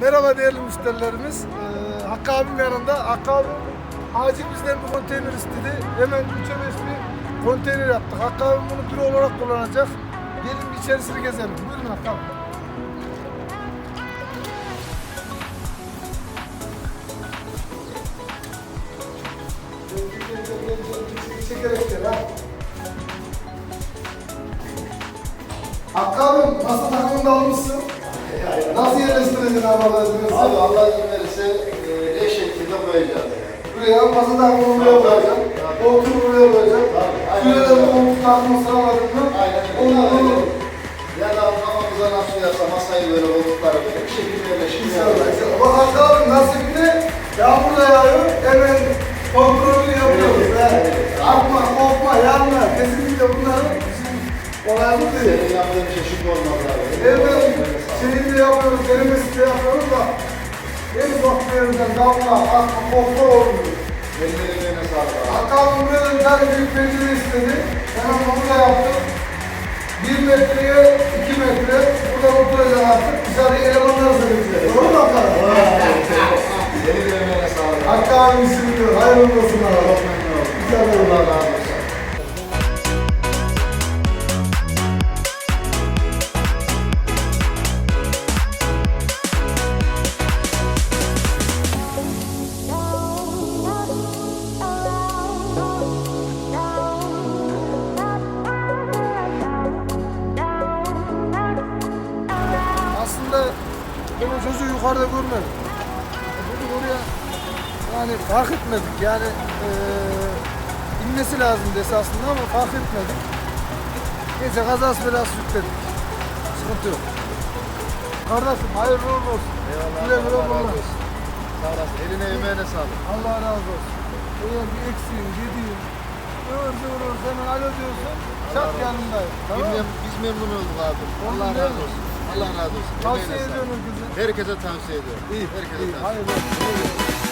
Merhaba değerli müşterilerimiz. Ee, Hakkı abim yanında. Hakkı abim acil bizden bir konteyner istedi. Hemen 3'e 5 bir konteyner yaptık. Hakkı abim bunu büro olarak kullanacak. Gelin bir içerisini gezelim. Buyurun Hakkı abi. Gel, gel, gel, gel, gel. Çekerek gel ha. Hakkı abim masa takımını da almışsın. Nasıl yerleştireceksin abi Allah'a izin verirse? Abi Allah izin verirse e, eş şekilde koyacağız. Buraya masa takımını buraya koyacağım. Koltuğu buraya koyacağım. Tabii, Şuraya aynen. da bu koltuk takımı sağladım mı? Aynen Olur öyle. olur. Ya da kafamıza nasıl uyarsa masayı böyle koltukları böyle bir şekilde yerleştireceğiz. İnşallah. Bak Hakkı abi nasibine yağmur da yağıyor. Hemen kontrolünü yapıyoruz. He. Atma, korkma, yanma. Kesinlikle bunları bizim olayımız değil. Senin yaptığın şey şık olmaz. Evet, şeyi de yapıyoruz, denemesi de yapıyoruz da en ufak bir yerinden damla, atma, korkma olmuyor. Ellerine sağlık abi. Hatta buraya bir tane büyük pencere istedi. Hemen onu da yaptık. Bir metreye iki metre. Buradan oturacak artık. Dışarıya elemanlar sığınacak. Doğru mu Hakan? Ellerine sağlık. Hakkı abi işini diyor. Hayırlı olsun abi. Güzel oldu. Allah Aslında ben o çocuğu yukarıda görmedim. Bunu oraya yani fark etmedik. Yani eee inmesi lazım dese aslında ama fark etmedik. Neyse kazası belası yükledik. Sıkıntı yok. Kardeşim hayırlı uğurlu olsun. Eyvallah. Güle güle Allah. Sağ olasın. Eline emeğine sağlık. Allah razı olsun. Eğer bir eksiğin, yediğin, ıvır zıvır ıvır hemen alo diyorsun, çat yanındayım. Tamam mı? biz memnun olduk abi. Allah razı olsun. Allah razı olsun. Tavsiye ediyorum herkese. Herkese tavsiye ediyorum. İyi, Herkese iyi. tavsiye ediyorum. Hayırlı olsun.